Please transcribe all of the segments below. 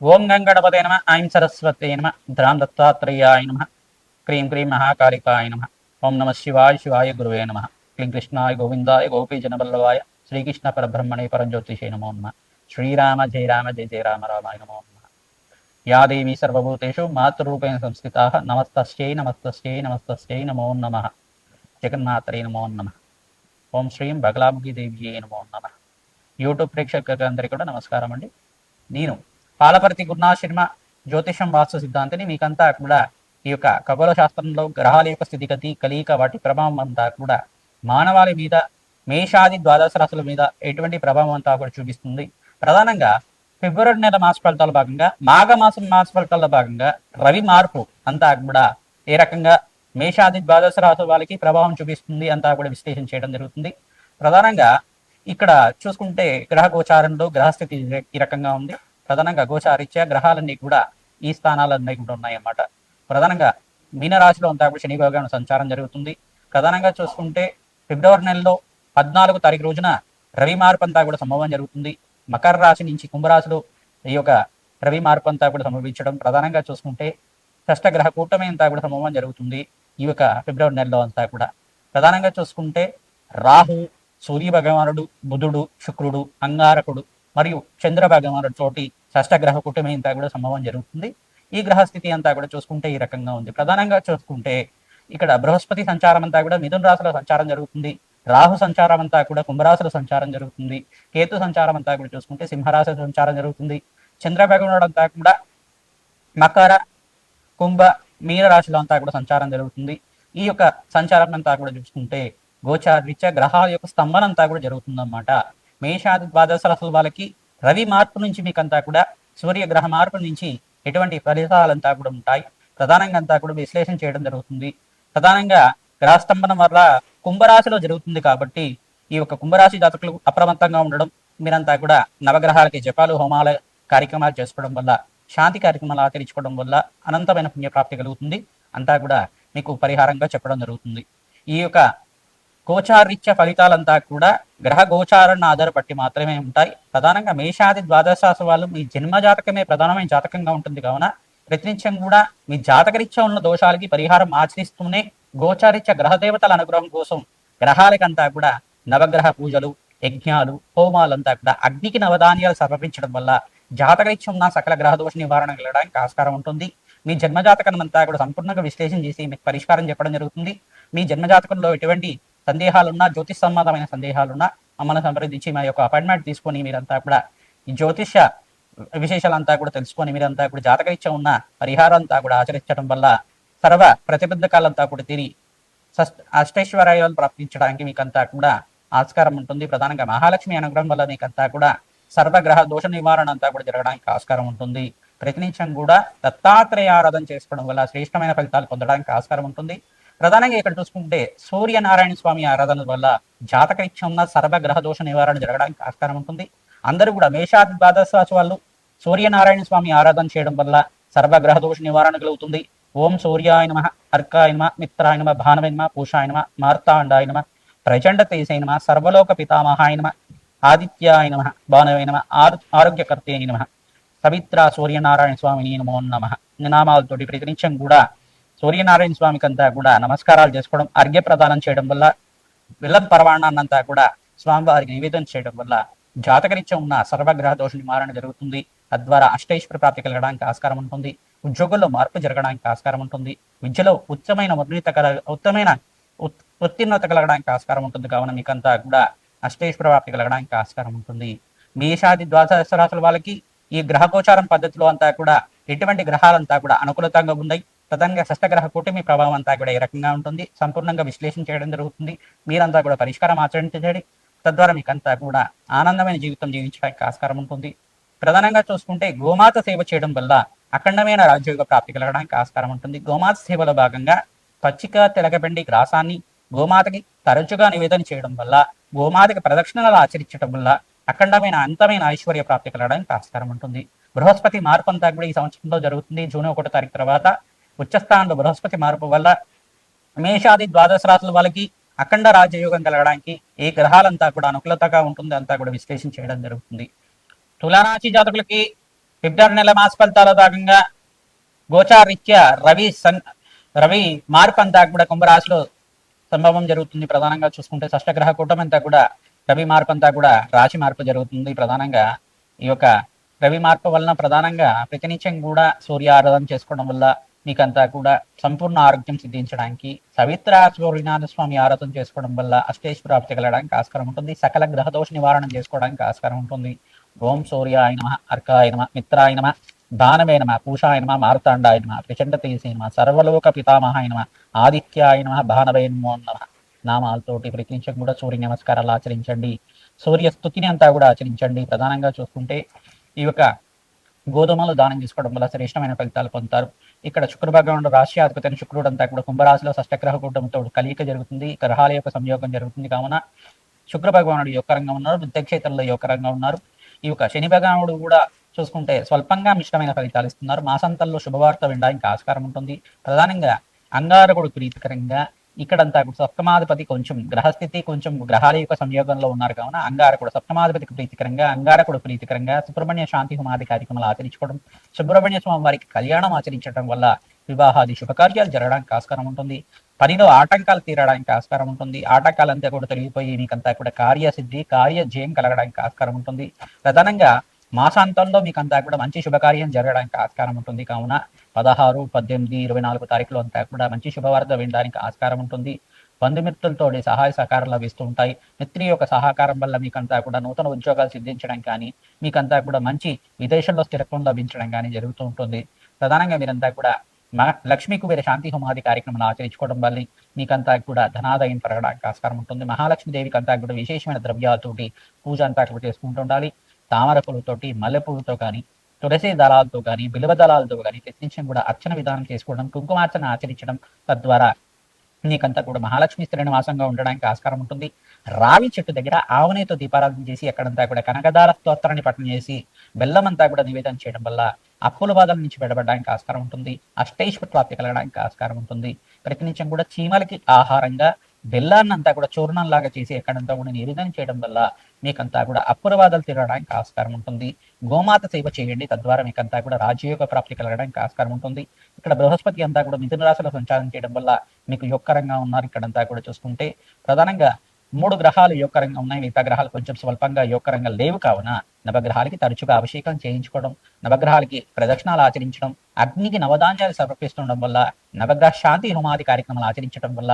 ఓం గంగణపతే నమ ఐం సరస్వతే నమ ధ్రాం దత్తాత్రేయాయ నమ క్రీం క్రీం మహాకాళికాయ నమ ఓం నమ శివాయ శివాయ గురువే నమ క్లీం కృష్ణాయ గోవిందాయ గోపీజనవల్లభాయ శ్రీకృష్ణ పరబ్రహ్మణే పరంజ్యోతిషే నమో నమ శ్రీరామ జయ రామ జయ జయ రామ రామాయ నమో నమ. యా దేవీ సర్వభూతేషు మాతృరూపేణ సంస్కృత నమస్తస్యై నమస్తస్యై నమస్తస్యై నమో నమ. జగన్మాత్రే నమో నమ. ఓం శ్రీం బగలాముఖి దేవి నమో నమ. యూట్యూబ్ ప్రేక్షకులందరికీ కూడా నమస్కారం అండి నేను పాలపర్తి గురునాశర్మ జ్యోతిషం వాస్తు సిద్ధాంతిని మీకంతా కూడా ఈ యొక్క ఖగోళ శాస్త్రంలో గ్రహాల యొక్క స్థితిగతి కలియిక వాటి ప్రభావం అంతా కూడా మానవాళి మీద మేషాది ద్వాదశ రాశుల మీద ఎటువంటి ప్రభావం అంతా కూడా చూపిస్తుంది. ప్రధానంగా ఫిబ్రవరి నెల మాస ఫలితాల భాగంగా మాఘమాసం మాస ఫలితాల భాగంగా రవి మార్పు అంతా కూడా ఏ రకంగా మేషాది ద్వాదశ రాశుల వాళ్ళకి ప్రభావం చూపిస్తుంది అంతా కూడా విశ్లేషణ చేయడం జరుగుతుంది. ప్రధానంగా ఇక్కడ చూసుకుంటే గ్రహ గోచారంలో గ్రహస్థితి ఈ రకంగా ఉంది. ప్రధానంగా గోచారీత్యా గ్రహాలన్నీ కూడా ఈ స్థానాలన్నీ కూడా ఉన్నాయన్నమాట. ప్రధానంగా మీనరాశిలో అంతా కూడా శని భగవాన్ సంచారం జరుగుతుంది. ప్రధానంగా చూసుకుంటే ఫిబ్రవరి నెలలో పద్నాలుగు తారీఖు రోజున రవి మార్పు అంతా కూడా సంభవం జరుగుతుంది. మకర రాశి నుంచి కుంభరాశిలో ఈ యొక్క రవి మార్పు అంతా కూడా సంభవించడం ప్రధానంగా చూసుకుంటే షష్టగ్రహ కూటమి అంతా కూడా సంభవం జరుగుతుంది ఈ యొక్క ఫిబ్రవరి నెలలో అంతా కూడా. ప్రధానంగా చూసుకుంటే రాహు సూర్య భగవానుడు బుధుడు శుక్రుడు అంగారకుడు మరియు చంద్ర భగవానుడు తోటి షష్టగ్రహ కూటమి ఇంత కూడా సంభవం జరుగుతుంది. ఈ గ్రహ స్థితి అంతా కూడా చూసుకుంటే ఈ రకంగా ఉంది. ప్రధానంగా చూసుకుంటే ఇక్కడ బృహస్పతి సంచారం అంతా కూడా మిథున రాశిలో సంచారం జరుగుతుంది. రాహు సంచారం అంతా కూడా కుంభరాశిలో సంచారం జరుగుతుంది. కేతు సంచారం అంతా కూడా చూసుకుంటే సింహరాశి సంచారం జరుగుతుంది. చంద్ర అంతా కూడా మకర కుంభ మీన రాశిలో అంతా కూడా సంచారం జరుగుతుంది. ఈ యొక్క సంచారం అంతా కూడా చూసుకుంటే గోచారీత్యా గ్రహాల యొక్క స్తంభన అంతా కూడా జరుగుతుందన్నమాట. మేషాది ద్వాదశ రాశుల వాళ్ళకి రవి మార్పు నుంచి మీకంతా కూడా సూర్యగ్రహ మార్పు నుంచి ఎటువంటి ఫలితాలంతా కూడా ఉంటాయి. ప్రధానంగా అంతా కూడా విశ్లేషణ చేయడం జరుగుతుంది. ప్రధానంగా గ్రహస్తంభనం వల్ల కుంభరాశిలో జరుగుతుంది కాబట్టి ఈ యొక్క కుంభరాశి జాతకులు అప్రమత్తంగా ఉండడం మీరంతా కూడా నవగ్రహాలకి జపాలు హోమాల కార్యక్రమాలు చేసుకోవడం వల్ల శాంతి కార్యక్రమాలు ఆచరించుకోవడం వల్ల అనంతమైన పుణ్యప్రాప్తి కలుగుతుంది. అంతా కూడా మీకు పరిహారంగా చెప్పడం జరుగుతుంది. ఈ యొక్క గోచారీత్య ఫలితాలంతా కూడా గ్రహ గోచారాన్ని ఆధారపట్టి మాత్రమే ఉంటాయి. ప్రధానంగా మేషాది ద్వాదశ వాళ్ళు మీ జన్మ జాతకమే ప్రధానమైన జాతకంగా ఉంటుంది. కావున ప్రతినిత్యం కూడా మీ జాతకరీత్యా ఉన్న దోషాలకి పరిహారం ఆచరిస్తూనే గోచారీత్య గ్రహ దేవతల అనుగ్రహం కోసం గ్రహాలకంతా కూడా నవగ్రహ పూజలు యజ్ఞాలు హోమాలంతా కూడా అగ్నికి నవధాన్యాలు సమర్పించడం వల్ల జాతకరీత్యం ఉన్న సకల గ్రహ దోష నివారణ కలగడానికి ఆస్కారం ఉంటుంది. మీ జన్మజాతకం అంతా కూడా సంపూర్ణంగా విశ్లేషణ చేసి మీకు పరిష్కారం చెప్పడం జరుగుతుంది. మీ జన్మజాతకంలో ఎటువంటి సందేహాలున్నా జ్యోతిష్ సంబంధమైన సందేహాలున్నా మమ్మల్ని సంప్రదించి మా యొక్క అపాయింట్మెంట్ తీసుకొని మీరంతా కూడా ఈ జ్యోతిష విశేషాలంతా కూడా తెలుసుకొని మీరంతా కూడా జాతకరీత్యా ఉన్న పరిహారం అంతా కూడా ఆచరించడం వల్ల సర్వ ప్రతిబద్ధకాలంతా కూడా తిరిగి అష్టైశ్వర్యాలు ప్రాప్తించడానికి మీకంతా కూడా ఆస్కారం ఉంటుంది. ప్రధానంగా మహాలక్ష్మి అనుగ్రహం వల్ల మీకంతా కూడా సర్వగ్రహ దోష నివారణ అంతా కూడా జరగడానికి ఆస్కారం ఉంటుంది. ప్రతినిత్యం కూడా దత్తాత్రేయ ఆరాధన చేసుకోవడం వల్ల శ్రేష్టమైన ఫలితాలు పొందడానికి ఆస్కారం ఉంటుంది. ప్రధానంగా ఇక్కడ చూసుకుంటే సూర్యనారాయణ స్వామి ఆరాధన వల్ల జాతకరీత్యం ఉన్న సర్వగ్రహ దోష నివారణ జరగడానికి ఆస్కారం ఉంటుంది. అందరూ కూడా మేషాది ద్వాదశ వాళ్ళు సూర్యనారాయణ స్వామి ఆరాధన చేయడం వల్ల సర్వగ్రహ దోష నివారణ కలుగుతుంది. ఓం సూర్యాయ నమ అర్కాయ నమ మిత్రాయ నమ భానవే నమ పూషాయ నమ మార్తాండాయ నమ ప్రచండ తేజాయ నమ సర్వలోక పితామహాయ నమ ఆదిత్యాయ నమ భానవే నమ ఆరోగ్యకర్తే నమ సవిత్ర సూర్యనారాయణ స్వామిని నమో నమ నామాలతోటి ప్రతినిత్యం కూడా సూర్యనారాయణ స్వామికి అంతా కూడా నమస్కారాలు చేసుకోవడం అర్ఘ్య ప్రదానం చేయడం వల్ల విల్లం పర్వాణాన్నంతా కూడా స్వామివారికి నివేదన చేయడం వల్ల జాతకరీత్యా ఉన్న సర్వగ్రహ దోష నివారణ జరుగుతుంది. తద్వారా అష్టైశ్వర ప్రాప్తి కలగడానికి ఆస్కారం ఉంటుంది. ఉద్యోగంలో మార్పు జరగడానికి ఆస్కారం ఉంటుంది. విద్యలో ఉత్తమైన ఉన్నత కల ఉత్తమైన ఉత్- ఉత్తీర్ణత కలగడానికి ఆస్కారం ఉంటుంది. కావున మీకంతా కూడా అష్టేశ్వర ప్రాప్తి కలగడానికి ఆస్కారం ఉంటుంది. మేషాది ద్వాదశ రాశుల వాళ్ళకి ఈ గ్రహ గోచారం పద్ధతిలో అంతా కూడా ఎటువంటి గ్రహాలంతా కూడా అనుకూలతంగా ఉన్నాయి. ప్రధానంగా షష్టగ్రహ కూటమి ప్రభావం అంతా కూడా ఏ రకంగా ఉంటుంది? సంపూర్ణంగా విశ్లేషణ చేయడం జరుగుతుంది. మీరంతా కూడా పరిష్కారం ఆచరించండి. తద్వారా మీకంతా కూడా ఆనందమైన జీవితం జీవించడానికి ఆస్కారం ఉంటుంది. ప్రధానంగా చూసుకుంటే గోమాత సేవ చేయడం వల్ల అఖండమైన రాజ్యోగ ప్రాప్తి కలగడానికి ఆస్కారం ఉంటుంది. గోమాత సేవలో భాగంగా పచ్చిక తెలగబెండి గ్రాసాన్ని గోమాతకి తరచుగా నివేదన చేయడం వల్ల గోమాతకి ప్రదక్షిణలు ఆచరించడం వల్ల అఖండమైన అంతమైన ఐశ్వర్య ప్రాప్తి కలగడానికి ఆస్కారం ఉంటుంది. బృహస్పతి మార్పు అంతా కూడా ఈ సంవత్సరంలో జరుగుతుంది. జూన్ ఒకటో తారీఖు తర్వాత ఉచ్చస్థానంలో బృహస్పతి మార్పు వల్ల మేషాది ద్వాదశ రాశుల వాళ్ళకి అఖండ రాజయోగం కలగడానికి ఏ గ్రహాలంతా కూడా అనుకూలతగా ఉంటుంది అంతా కూడా విశ్లేషణ చేయడం జరుగుతుంది. తులారాశి జాతకులకి ఫిబ్రవరి నెల మాస ఫలితాల భాగంగా గోచారీత్యా రవి సన్ రవి మార్పు అంతా కూడా కుంభరాశిలో సంభవం జరుగుతుంది. ప్రధానంగా చూసుకుంటే షష్టగ్రహ కూటమి అంతా కూడా రవి మార్పు అంతా కూడా రాశి మార్పు జరుగుతుంది. ప్రధానంగా ఈ యొక్క రవి మార్పు వలన ప్రధానంగా ప్రతినిత్యం కూడా సూర్య ఆరాధన చేసుకోవడం వల్ల మీకంతా కూడా సంపూర్ణ ఆరోగ్యం సిద్ధించడానికి సవిత్ర సూర్యనాథ స్వామి ఆరాధన చేసుకోవడం వల్ల అష్టేష్ ప్రాప్తి కలగడానికి ఆస్కారం ఉంటుంది. సకల గ్రహదోష నివారణ చేసుకోవడానికి ఆస్కారం ఉంటుంది. ఓం సూర్యాయ నమ అర్కాయ నమ మిత్రాయ నమ దానమే నమ పూషాయ నమ మార్తాండాయ నమ ప్రచండ తేజే నమ సర్వలోక పితామహాయ నమ ఆదిత్యాయ నమ భానవే నమో నమ. నామాలతోటి ప్రతినిత్యం కూడా. సూర్య నమస్కారాలు ఆచరించండి. సూర్యస్థుతిని అంతా కూడా ఆచరించండి. ప్రధానంగా చూసుకుంటే ఈ యొక్క గోధుమలు దానం చేసుకోవడం వల్ల శ్రేష్టమైన ఫలితాలు పొందుతారు. ఇక్కడ శుక్ర భగవానుడు రాష్ట్రాధిపతి అయిన శుక్రుడు అంతా కూడా కుంభరాశిలో షష్టగ్రహ కూటమితో కలియిక జరుగుతుంది గ్రహాల యొక్క సంయోగం జరుగుతుంది కావున శుక్ర భగవానుడు యొక్క రంగం ఉన్నారు విద్యక్షేత్రంలో యొక్క రంగం ఉన్నారు. ఈ యొక్క శని భగవానుడు కూడా చూసుకుంటే స్వల్పంగా మిశ్రమైన ఫలితాలు ఇస్తున్నారు. మాసాంతంలో శుభవార్త వినడానికి ఆస్కారం ఉంటుంది. ప్రధానంగా అంగారకుడు ప్రీతికరంగా ఇక్కడంతా కూడా సప్తమాధిపతి కొంచెం గ్రహస్థితి కొంచెం గ్రహాల యొక్క సంయోగంలో ఉన్నారు కావున అంగారకుడు సప్తమాధిపతికి ప్రీతికరంగా అంగారకుడు ప్రీతికరంగా సుబ్రహ్మణ్య శాంతి హోమాది కార్యక్రమాలు ఆచరించుకోవడం సుబ్రహ్మణ్య స్వామి వారికి కళ్యాణం ఆచరించడం వల్ల వివాహాది శుభకార్యాలు జరగడానికి ఆస్కారం ఉంటుంది. పనిలో ఆటంకాలు తీరడానికి ఆస్కారం ఉంటుంది. ఆటంకాలంతా కూడా తొలగిపోయి మీకంతా కూడా కార్యసిద్ధి కార్య జయం కలగడానికి ఆస్కారం ఉంటుంది. ప్రధానంగా మాసాంతంలో మీకు అంతా కూడా మంచి శుభకార్యం జరగడానికి ఆస్కారం ఉంటుంది. కావున పదహారు పద్దెనిమిది ఇరవై నాలుగు తారీఖులో అంతా కూడా మంచి శుభవార్త వినడానికి ఆస్కారం ఉంటుంది. బంధుమిత్రులతో సహాయ సహకారాలు లభిస్తూ ఉంటాయి. మిత్రి యొక్క సహకారం వల్ల మీకంతా కూడా నూతన ఉద్యోగాలు సిద్ధించడం కానీ మీకంతా కూడా మంచి విదేశంలో స్థిరత్వం లభించడం కానీ జరుగుతూ ఉంటుంది. ప్రధానంగా మీరంతా కూడా మా లక్ష్మీ కుబేర శాంతి హోమాది కార్యక్రమాలు ఆచరించుకోవడం వల్ల మీకంతా కూడా ధనాదాయం పెరగడానికి ఆస్కారం ఉంటుంది. మహాలక్ష్మి దేవికి అంతా కూడా విశేషమైన ద్రవ్యాలతోటి పూజ అంతా కూడా చేసుకుంటూ ఉండాలి. తామర పూలతోటి మల్లెపూలతో కానీ తులసి దళాలతో కానీ బిలువ దళాలతో కానీ ప్రతినిత్యం కూడా అర్చన విధానం చేసుకోవడం కుంకుమార్చన ఆచరించడం తద్వారా నీకంతా కూడా మహాలక్ష్మి శ్రీనివాసంగా ఉండడానికి ఆస్కారం ఉంటుంది. రావి చెట్టు దగ్గర ఆవనేతో దీపారాధన చేసి అక్కడంతా కూడా కనకదార స్తోత్రాన్ని పఠనం చేసి బెల్లం అంతా కూడా నివేదన చేయడం వల్ల అప్పుల బాధల నుంచి విడబడడానికి ఆస్కారం ఉంటుంది. అష్టైశ్వర ప్రాప్తి కలగడానికి ఆస్కారం ఉంటుంది. ప్రతినిత్యం కూడా చీమలకి ఆహారంగా బెల్లాన్ని అంతా కూడా చూర్ణం లాగా చేసి ఎక్కడంతా కూడా నివేదన చేయడం వల్ల మీకంతా కూడా అప్పురవాదాలు తిరగడానికి ఆస్కారం ఉంటుంది. గోమాత సేవ చేయండి. తద్వారా మీకంతా కూడా రాజయోగ ప్రాప్తి కలగడానికి ఆస్కారం ఉంటుంది. ఇక్కడ బృహస్పతి అంతా కూడా మిథున రాశిలో సంచారం చేయడం వల్ల మీకు యొక్కరంగా ఉన్నారు ఇక్కడంతా కూడా చూసుకుంటే. ప్రధానంగా మూడు గ్రహాలు యోగకరంగా ఉన్నాయి. మిగతా గ్రహాలు కొంచెం స్వల్పంగా యోగకరంగా లేవు కావున నవగ్రహాలకి తరచుగా అభిషేకం చేయించుకోవడం నవగ్రహాలకి ప్రదక్షిణాలు ఆచరించడం అగ్నికి నవదాంజాలు సమర్పిస్తుండడం వల్ల నవగ్రహ శాంతి హోమాది కార్యక్రమాలు ఆచరించడం వల్ల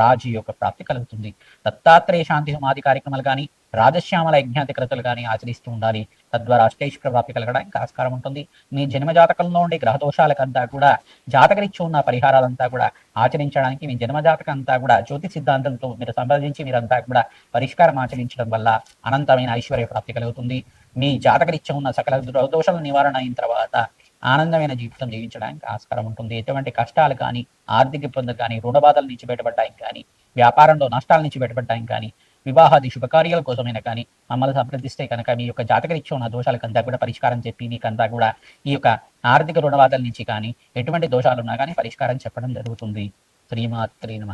రాజు యొక్క ప్రాప్తి కలుగుతుంది. దత్తాత్రేయ శాంతి సమాధి కార్యక్రమాలు కానీ రాజశ్యామల యజ్ఞాతి కృతులు కానీ ఆచరిస్తూ ఉండాలి. తద్వారా అష్టైశ్వర ప్రాప్తి కలగడానికి ఆస్కారం ఉంటుంది. మీ జన్మ జాతకంలో ఉండే గ్రహదోషాలకంతా కూడా జాతకరిచ్చి ఉన్న పరిహారాలంతా కూడా ఆచరించడానికి మీ జన్మ జాతకం అంతా కూడా జ్యోతి సిద్ధాంతంతో మీరు సంప్రదించి మీరంతా కూడా పరిష్కారం ఆచరించడం వల్ల అనంతమైన ఐశ్వర్య ప్రాప్తి కలుగుతుంది. మీ జాతకరీత్యా ఉన్న సకల గ్రహదోషాల నివారణ అయిన తర్వాత ఆనందమైన జీవితం జీవించడానికి ఆస్కారం ఉంటుంది. ఎటువంటి కష్టాలు కానీ ఆర్థిక ఇబ్బందులు కానీ రుణ బాధల నుంచి బయటపడ్డానికి కానీ వ్యాపారంలో నష్టాల నుంచి బయటపడ్డానికి కానీ వివాహాది శుభకార్యాల కోసమైనా కానీ మమ్మల్ని సంప్రదిస్తే కనుక మీ యొక్క జాతకరీత్యా ఉన్న దోషాలకంతా కూడా పరిష్కారం చెప్పి మీకంతా కూడా ఈ యొక్క ఆర్థిక రుణవాదాల నుంచి కానీ ఎటువంటి దోషాలు ఉన్నా కానీ పరిష్కారం చెప్పడం జరుగుతుంది. శ్రీమాత్రి నమ.